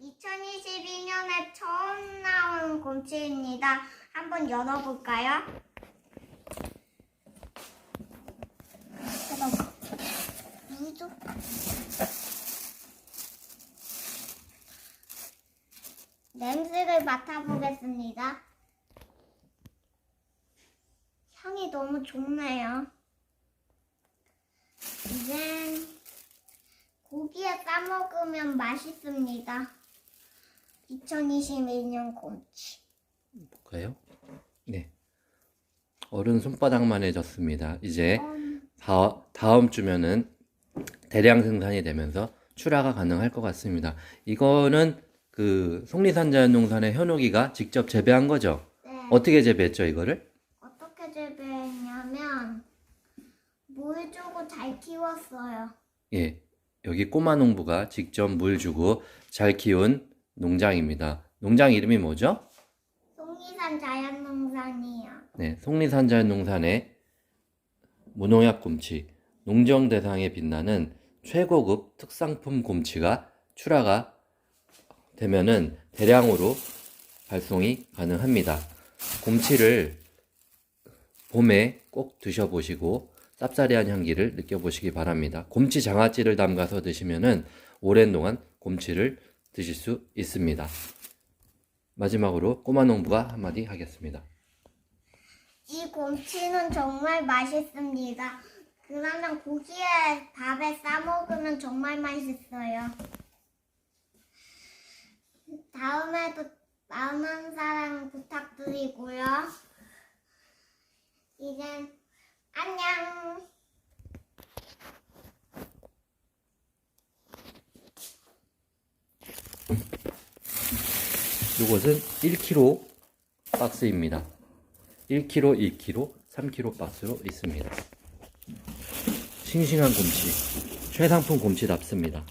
2022년에 처음 나온 곰치입니다. 한번 열어볼까요? 물도. 냄새를 맡아보겠습니다. 향이 너무 좋네요. 이젠 고기에 싸먹으면 맛있습니다. 2021년 곰치. 볼까요? 네. 어른 손바닥만 해졌습니다. 이제 음, 다, 다음 주면은 대량 생산이 되면서 출하가 가능할 것 같습니다. 이거는 그 속리산 자연농산의 현옥이가 직접 재배한 거죠? 네. 어떻게 재배했죠, 이거를? 어떻게 재배했냐면 물 주고 잘 키웠어요. 예. 여기 꼬마 농부가 직접 물 주고 잘 키운 농장입니다. 농장 이름이 뭐죠? 송리산 자연농산이요. 네, 속리산 자연농산의 무농약 곰치, 농정 대상에 빛나는 최고급 특상품 곰치가 출하가 되면은 대량으로 발송이 가능합니다. 곰치를 봄에 꼭 드셔보시고 쌉싸리한 향기를 느껴보시기 바랍니다. 곰치 장아찌를 담가서 드시면은 오랜 동안 곰치를 드실 수 있습니다. 마지막으로 꼬마 농부가 한마디 하겠습니다. 이 곰치는 정말 맛있습니다. 그러면 고기에 밥에 싸 먹으면 정말 맛있어요. 다음에도 많은 사랑 부탁드리고요. 이젠 안녕. 이것은 1kg 박스입니다. 1kg, 2kg, 3kg 박스로 있습니다. 싱싱한 곰치, 최상품 곰치답습니다.